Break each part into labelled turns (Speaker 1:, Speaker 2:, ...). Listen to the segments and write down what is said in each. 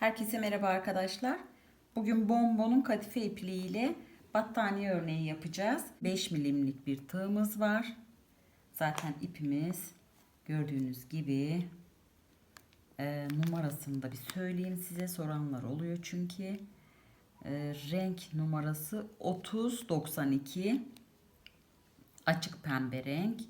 Speaker 1: Herkese merhaba arkadaşlar. Bugün bonbonun kadife ipliği ile battaniye örneği yapacağız. 5 milimlik bir tığımız var. Zaten ipimiz gördüğünüz gibi e, numarasını da bir söyleyeyim size soranlar oluyor çünkü e, renk numarası 3092 açık pembe renk.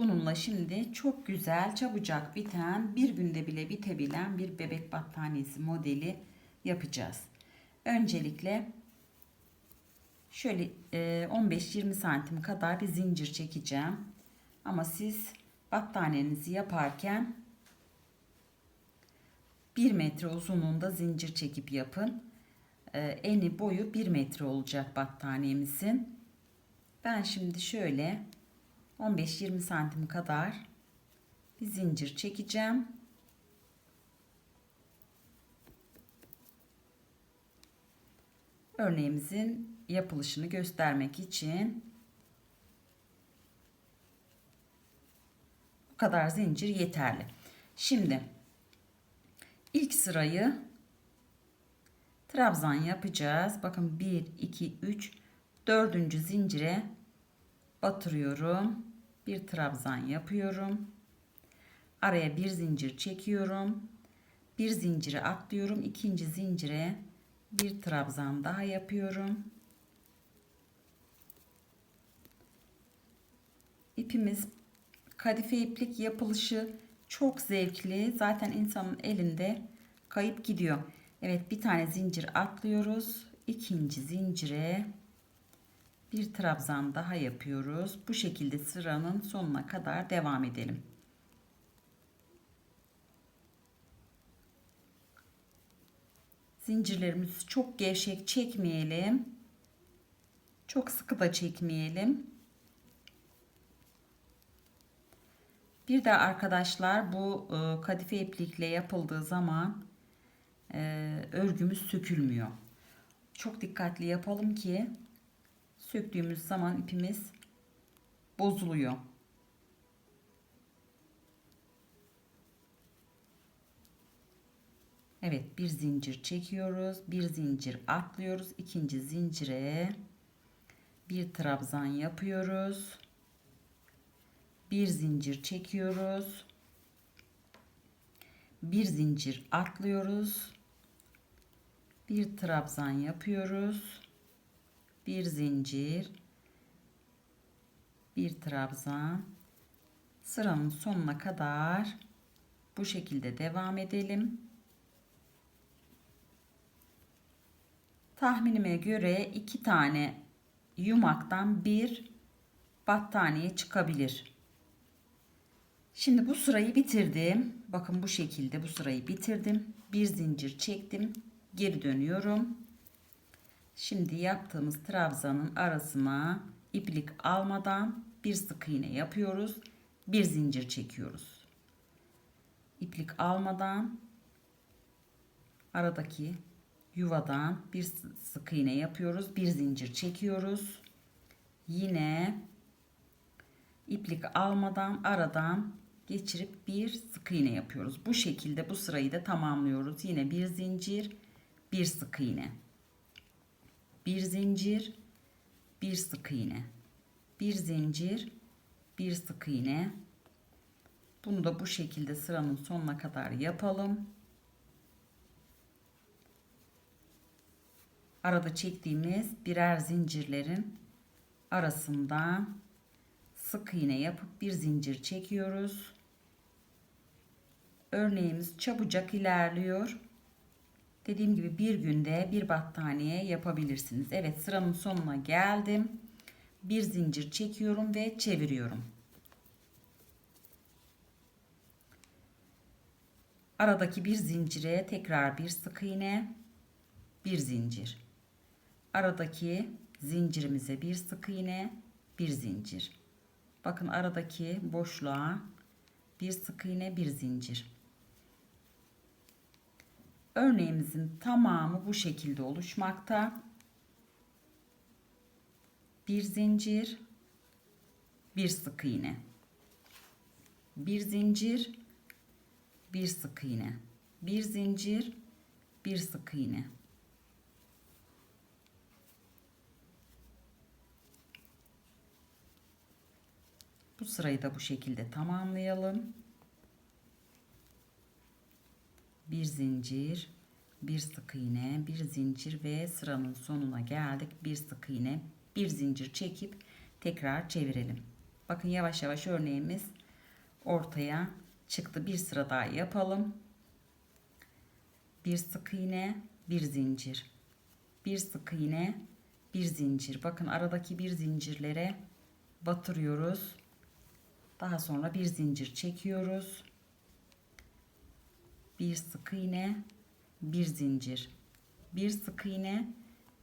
Speaker 1: Bununla şimdi çok güzel, çabucak biten, bir günde bile bitebilen bir bebek battaniyesi modeli yapacağız. Öncelikle şöyle 15-20 santim kadar bir zincir çekeceğim. Ama siz battaniyenizi yaparken 1 metre uzunluğunda zincir çekip yapın. Eni boyu 1 metre olacak battaniyemizin. Ben şimdi şöyle 15-20 santim kadar bir zincir çekeceğim. Örneğimizin yapılışını göstermek için bu kadar zincir yeterli. Şimdi ilk sırayı trabzan yapacağız. Bakın 1 2 3 4. zincire batırıyorum. Bir trabzan yapıyorum. Araya bir zincir çekiyorum. Bir zincire atlıyorum. ikinci zincire bir trabzan daha yapıyorum. İpimiz kadife iplik yapılışı çok zevkli. Zaten insanın elinde kayıp gidiyor. Evet bir tane zincir atlıyoruz. ikinci zincire bir trabzan daha yapıyoruz. Bu şekilde sıranın sonuna kadar devam edelim. Zincirlerimizi çok gevşek çekmeyelim. Çok sıkı da çekmeyelim. Bir de arkadaşlar bu e, kadife iplikle yapıldığı zaman e, örgümüz sökülmüyor. Çok dikkatli yapalım ki söktüğümüz zaman ipimiz bozuluyor. Evet bir zincir çekiyoruz. Bir zincir atlıyoruz. ikinci zincire bir trabzan yapıyoruz. Bir zincir çekiyoruz. Bir zincir atlıyoruz. Bir trabzan yapıyoruz bir zincir bir trabzan sıranın sonuna kadar bu şekilde devam edelim. Tahminime göre iki tane yumaktan bir battaniye çıkabilir. Şimdi bu sırayı bitirdim. Bakın bu şekilde bu sırayı bitirdim. Bir zincir çektim. Geri dönüyorum. Şimdi yaptığımız trabzanın arasına iplik almadan bir sık iğne yapıyoruz. Bir zincir çekiyoruz. İplik almadan aradaki yuvadan bir sık iğne yapıyoruz. Bir zincir çekiyoruz. Yine iplik almadan aradan geçirip bir sık iğne yapıyoruz. Bu şekilde bu sırayı da tamamlıyoruz. Yine bir zincir, bir sık iğne bir zincir, bir sık iğne. Bir zincir, bir sık iğne. Bunu da bu şekilde sıranın sonuna kadar yapalım. Arada çektiğimiz birer zincirlerin arasından sık iğne yapıp bir zincir çekiyoruz. Örneğimiz çabucak ilerliyor. Dediğim gibi bir günde bir battaniye yapabilirsiniz. Evet sıranın sonuna geldim. Bir zincir çekiyorum ve çeviriyorum. Aradaki bir zincire tekrar bir sık iğne, bir zincir. Aradaki zincirimize bir sık iğne, bir zincir. Bakın aradaki boşluğa bir sık iğne, bir zincir. Örneğimizin tamamı bu şekilde oluşmakta. Bir zincir, bir sık iğne. Bir zincir, bir sık iğne. Bir zincir, bir sık iğne. Bu sırayı da bu şekilde tamamlayalım. Bir zincir, bir sık iğne, bir zincir ve sıranın sonuna geldik. Bir sık iğne, bir zincir çekip tekrar çevirelim. Bakın yavaş yavaş örneğimiz ortaya çıktı. Bir sıra daha yapalım. Bir sık iğne, bir zincir. Bir sık iğne, bir zincir. Bakın aradaki bir zincirlere batırıyoruz. Daha sonra bir zincir çekiyoruz. Bir sık iğne, bir zincir. Bir sık iğne,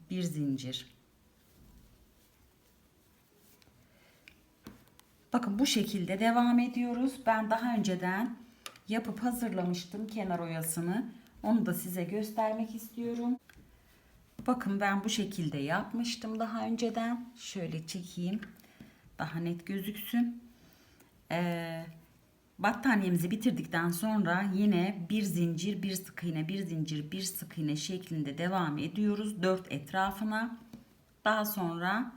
Speaker 1: bir zincir. Bakın bu şekilde devam ediyoruz. Ben daha önceden yapıp hazırlamıştım kenar oyasını. Onu da size göstermek istiyorum. Bakın ben bu şekilde yapmıştım daha önceden. Şöyle çekeyim. Daha net gözüksün. Ee, battaniyemizi bitirdikten sonra yine bir zincir, bir sık iğne, bir zincir, bir sık iğne şeklinde devam ediyoruz. Dört etrafına. Daha sonra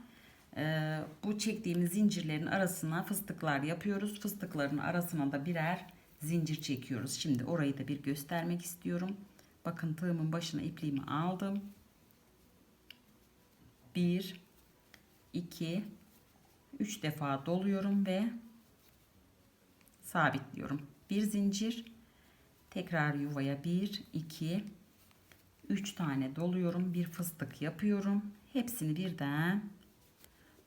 Speaker 1: e, bu çektiğimiz zincirlerin arasına fıstıklar yapıyoruz. Fıstıkların arasına da birer zincir çekiyoruz. Şimdi orayı da bir göstermek istiyorum. Bakın tığımın başına ipliğimi aldım. 1 2 3 defa doluyorum ve sabitliyorum. Bir zincir tekrar yuvaya 1 2 3 tane doluyorum. Bir fıstık yapıyorum. Hepsini birden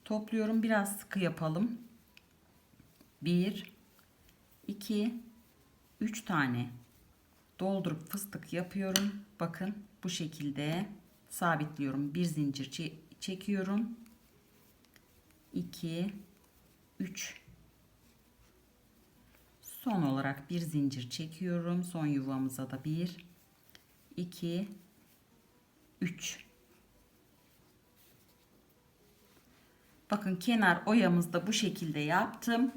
Speaker 1: topluyorum. Biraz sıkı yapalım. 1 2 3 tane doldurup fıstık yapıyorum. Bakın bu şekilde sabitliyorum. Bir zincir çekiyorum. 2 3 Son olarak bir zincir çekiyorum. Son yuvamıza da 1 2 3 Bakın kenar oyamızda bu şekilde yaptım.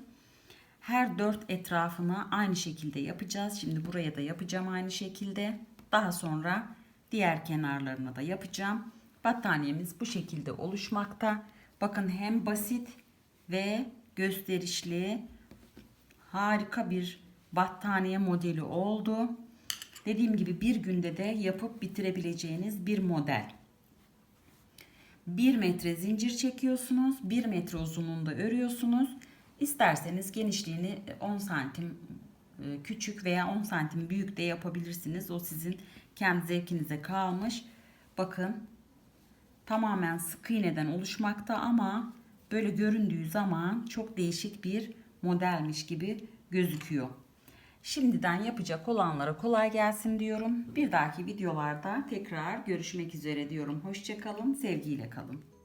Speaker 1: Her dört etrafına aynı şekilde yapacağız. Şimdi buraya da yapacağım aynı şekilde. Daha sonra diğer kenarlarına da yapacağım. Battaniyemiz bu şekilde oluşmakta. Bakın hem basit ve gösterişli harika bir battaniye modeli oldu. Dediğim gibi bir günde de yapıp bitirebileceğiniz bir model. 1 metre zincir çekiyorsunuz. 1 metre uzunluğunda örüyorsunuz. İsterseniz genişliğini 10 santim e, küçük veya 10 santim büyük de yapabilirsiniz. O sizin kendi zevkinize kalmış. Bakın tamamen sık iğneden oluşmakta ama böyle göründüğü zaman çok değişik bir modelmiş gibi gözüküyor. Şimdiden yapacak olanlara kolay gelsin diyorum. Bir dahaki videolarda tekrar görüşmek üzere diyorum. Hoşçakalın, sevgiyle kalın.